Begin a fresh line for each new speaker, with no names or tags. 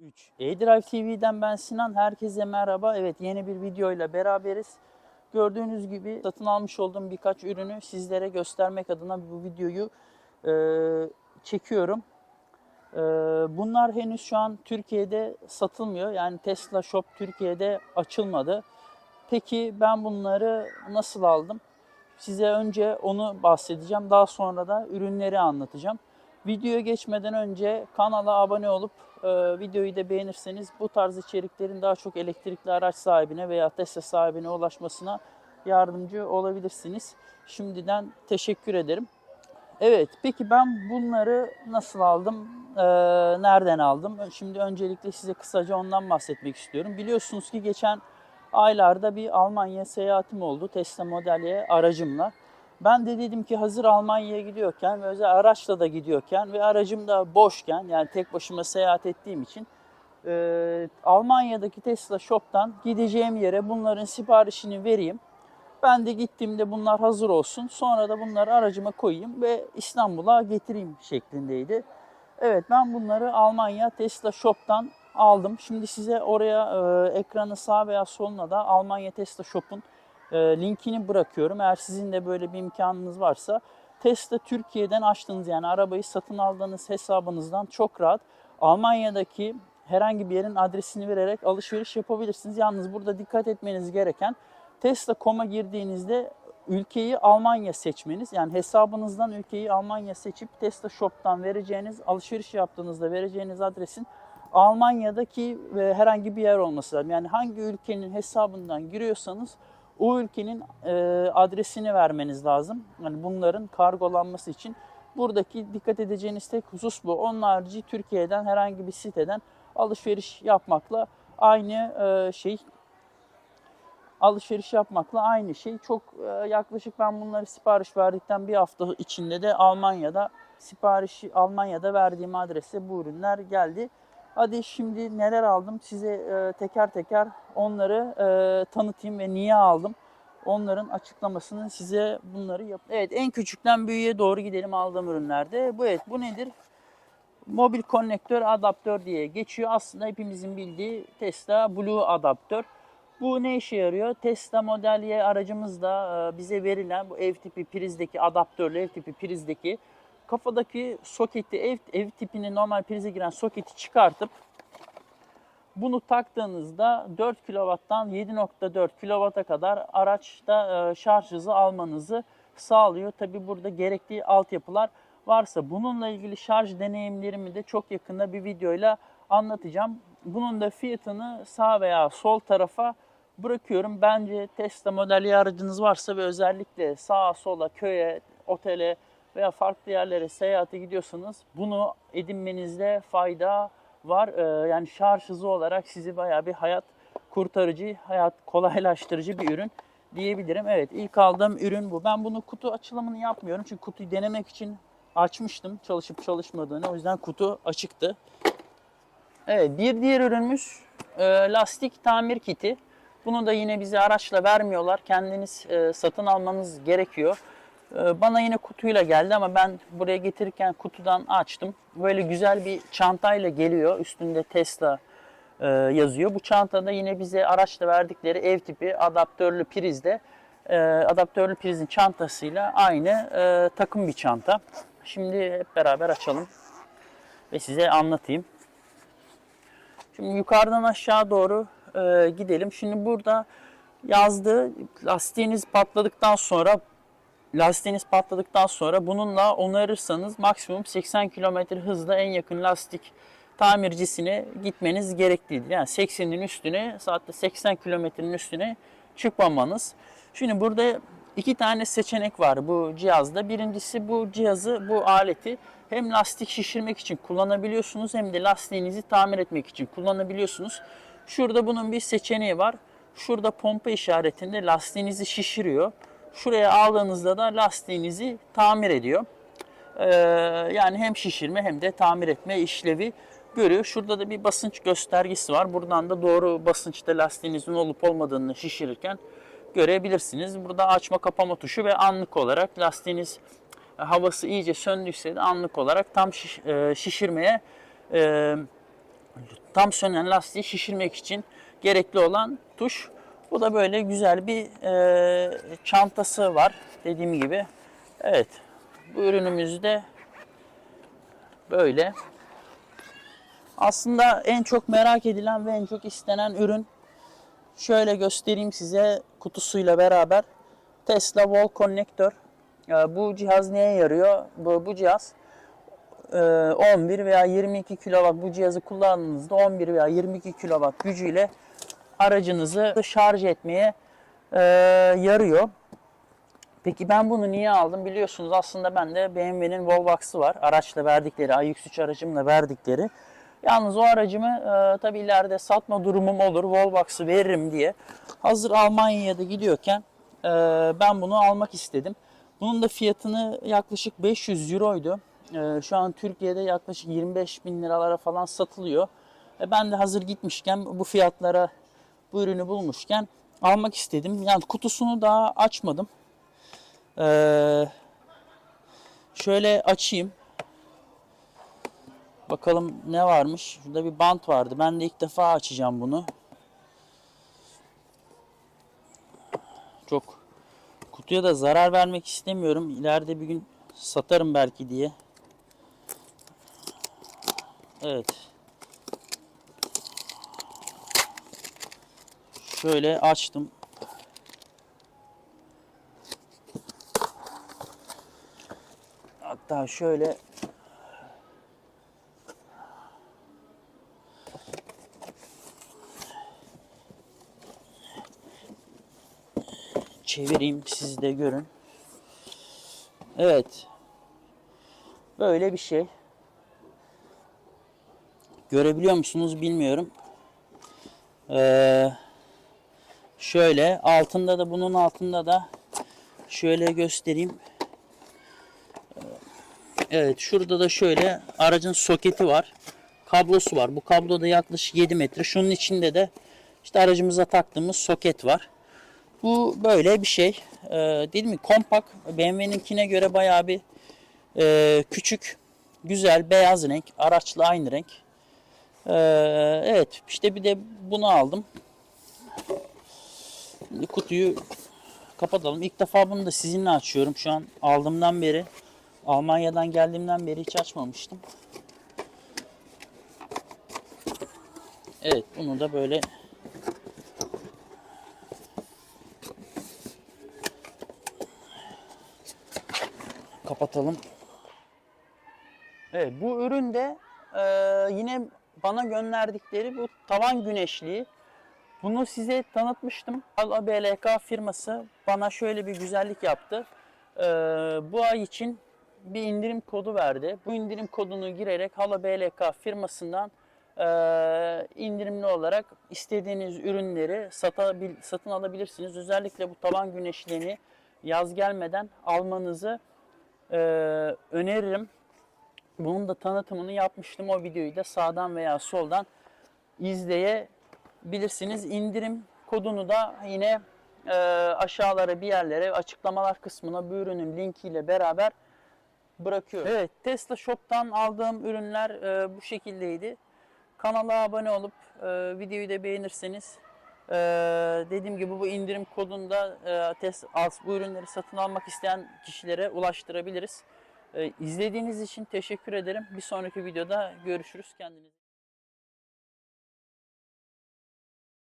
3. E-Drive TV'den ben Sinan. Herkese merhaba. Evet yeni bir videoyla beraberiz. Gördüğünüz gibi satın almış olduğum birkaç ürünü sizlere göstermek adına bu videoyu e, çekiyorum. E, bunlar henüz şu an Türkiye'de satılmıyor. Yani Tesla Shop Türkiye'de açılmadı. Peki ben bunları nasıl aldım? Size önce onu bahsedeceğim. Daha sonra da ürünleri anlatacağım. Videoya geçmeden önce kanala abone olup e, videoyu da beğenirseniz bu tarz içeriklerin daha çok elektrikli araç sahibine veya Tesla sahibine ulaşmasına yardımcı olabilirsiniz. Şimdiden teşekkür ederim. Evet, peki ben bunları nasıl aldım, e, nereden aldım? Şimdi öncelikle size kısaca ondan bahsetmek istiyorum. Biliyorsunuz ki geçen aylarda bir Almanya seyahatim oldu Tesla Model aracımla. Ben de dedim ki hazır Almanya'ya gidiyorken ve özel araçla da gidiyorken ve aracım da boşken yani tek başıma seyahat ettiğim için e, Almanya'daki Tesla Shop'tan gideceğim yere bunların siparişini vereyim. Ben de gittiğimde bunlar hazır olsun. Sonra da bunları aracıma koyayım ve İstanbul'a getireyim şeklindeydi. Evet ben bunları Almanya Tesla Shop'tan aldım. Şimdi size oraya e, ekranın sağ veya soluna da Almanya Tesla Shop'un linkini bırakıyorum. Eğer sizin de böyle bir imkanınız varsa Tesla Türkiye'den açtığınız yani arabayı satın aldığınız hesabınızdan çok rahat Almanya'daki herhangi bir yerin adresini vererek alışveriş yapabilirsiniz. Yalnız burada dikkat etmeniz gereken Tesla.com'a girdiğinizde ülkeyi Almanya seçmeniz. Yani hesabınızdan ülkeyi Almanya seçip Tesla Shop'tan vereceğiniz, alışveriş yaptığınızda vereceğiniz adresin Almanya'daki ve herhangi bir yer olması lazım. Yani hangi ülkenin hesabından giriyorsanız o ülkenin e, adresini vermeniz lazım. Yani bunların kargolanması için. Buradaki dikkat edeceğiniz tek husus bu. Onun harici Türkiye'den herhangi bir siteden alışveriş yapmakla aynı e, şey alışveriş yapmakla aynı şey. Çok e, yaklaşık ben bunları sipariş verdikten bir hafta içinde de Almanya'da siparişi Almanya'da verdiğim adrese bu ürünler geldi. Hadi şimdi neler aldım size e, teker teker onları e, tanıtayım ve niye aldım. Onların açıklamasını size bunları yap. Evet en küçükten büyüğe doğru gidelim aldığım ürünlerde. Bu evet bu nedir? Mobil konnektör adaptör diye geçiyor. Aslında hepimizin bildiği Tesla Blue adaptör. Bu ne işe yarıyor? Tesla Model Y aracımızda e, bize verilen bu ev tipi prizdeki adaptörlü ev tipi prizdeki kafadaki soketi ev, ev tipini normal prize giren soketi çıkartıp bunu taktığınızda 4 kW'dan 7.4 kW'a kadar araçta e, şarj hızı almanızı sağlıyor. Tabi burada gerekli altyapılar varsa bununla ilgili şarj deneyimlerimi de çok yakında bir videoyla anlatacağım. Bunun da fiyatını sağ veya sol tarafa bırakıyorum. Bence Tesla Model Y aracınız varsa ve özellikle sağa sola köye, otele veya farklı yerlere seyahate gidiyorsanız bunu edinmenizde fayda var. Ee, yani şarj hızı olarak sizi bayağı bir hayat kurtarıcı, hayat kolaylaştırıcı bir ürün diyebilirim. Evet ilk aldığım ürün bu. Ben bunu kutu açılımını yapmıyorum. Çünkü kutuyu denemek için açmıştım çalışıp çalışmadığını. O yüzden kutu açıktı. Evet bir diğer ürünümüz e, lastik tamir kiti. Bunu da yine bize araçla vermiyorlar. Kendiniz e, satın almanız gerekiyor. E, bana yine kutuyla geldi ama ben buraya getirirken kutudan açtım. Böyle güzel bir çantayla geliyor. Üstünde Tesla e, yazıyor. Bu çantada yine bize araçla verdikleri ev tipi adaptörlü prizde e, adaptörlü prizin çantasıyla aynı e, takım bir çanta. Şimdi hep beraber açalım ve size anlatayım. Şimdi yukarıdan aşağı doğru gidelim. Şimdi burada yazdı lastiğiniz patladıktan sonra lastiğiniz patladıktan sonra bununla onarırsanız maksimum 80 km hızla en yakın lastik tamircisine gitmeniz gereklidir. Yani 80'in üstüne saatte 80 kilometrenin üstüne çıkmamanız. Şimdi burada iki tane seçenek var bu cihazda. Birincisi bu cihazı, bu aleti hem lastik şişirmek için kullanabiliyorsunuz hem de lastiğinizi tamir etmek için kullanabiliyorsunuz. Şurada bunun bir seçeneği var. Şurada pompa işaretinde lastiğinizi şişiriyor. Şuraya aldığınızda da lastiğinizi tamir ediyor. Ee, yani hem şişirme hem de tamir etme işlevi görüyor. Şurada da bir basınç göstergesi var. Buradan da doğru basınçta lastiğinizin olup olmadığını şişirirken görebilirsiniz. Burada açma kapama tuşu ve anlık olarak lastiğiniz havası iyice söndüyse de anlık olarak tam e, şişirmeye e, tam sönen lastiği şişirmek için gerekli olan tuş. Bu da böyle güzel bir e, çantası var dediğim gibi. Evet bu ürünümüz de böyle. Aslında en çok merak edilen ve en çok istenen ürün şöyle göstereyim size kutusuyla beraber Tesla Wall Connector. Ee, Bu cihaz neye yarıyor? Bu, bu cihaz e, 11 veya 22 kW bu cihazı kullandığınızda 11 veya 22 kW gücüyle aracınızı şarj etmeye e, yarıyor. Peki ben bunu niye aldım? Biliyorsunuz aslında bende BMW'nin Volvox'ı var. Araçla verdikleri, iX3 aracımla verdikleri. Yalnız o aracımı e, tabii ileride satma durumum olur. Volvox'ı veririm diye. Hazır Almanya'ya da gidiyorken e, ben bunu almak istedim. Bunun da fiyatını yaklaşık 500 euroydu. E, şu an Türkiye'de yaklaşık 25 bin liralara falan satılıyor. E, ben de hazır gitmişken bu fiyatlara bu ürünü bulmuşken almak istedim. Yani kutusunu daha açmadım. Ee, şöyle açayım. Bakalım ne varmış. Şurada bir bant vardı. Ben de ilk defa açacağım bunu. Çok kutuya da zarar vermek istemiyorum. İleride bir gün satarım belki diye. Evet. Şöyle açtım. Hatta şöyle çevireyim siz de görün. Evet. Böyle bir şey. Görebiliyor musunuz bilmiyorum. Ee, şöyle altında da bunun altında da şöyle göstereyim. Evet şurada da şöyle aracın soketi var. Kablosu var. Bu kablo da yaklaşık 7 metre. Şunun içinde de işte aracımıza taktığımız soket var. Bu böyle bir şey. Ee, değil mi? Kompakt. BMW'ninkine göre bayağı bir e, küçük. Güzel beyaz renk. Araçla aynı renk. Ee, evet işte bir de bunu aldım. Şimdi kutuyu kapatalım. İlk defa bunu da sizinle açıyorum. Şu an aldığımdan beri Almanya'dan geldiğimden beri hiç açmamıştım. Evet bunu da böyle kapatalım. Evet bu ürün de e, yine bana gönderdikleri bu tavan güneşliği. Bunu size tanıtmıştım. ABLK firması bana şöyle bir güzellik yaptı. E, bu ay için bir indirim kodu verdi. Bu indirim kodunu girerek Hala BLK firmasından e, indirimli olarak istediğiniz ürünleri satabil, satın alabilirsiniz. Özellikle bu tavan güneşliğini yaz gelmeden almanızı e, öneririm. Bunun da tanıtımını yapmıştım. O videoyu da sağdan veya soldan izleyebilirsiniz. İndirim kodunu da yine e, aşağılara bir yerlere açıklamalar kısmına bu ürünün linkiyle beraber bırakıyorum. Evet Tesla Shop'tan aldığım ürünler e, bu şekildeydi. Kanala abone olup e, videoyu da beğenirseniz e, dediğim gibi bu indirim kodunu da e, Tesla, bu ürünleri satın almak isteyen kişilere ulaştırabiliriz. E, izlediğiniz için teşekkür ederim. Bir sonraki videoda görüşürüz. Kendinize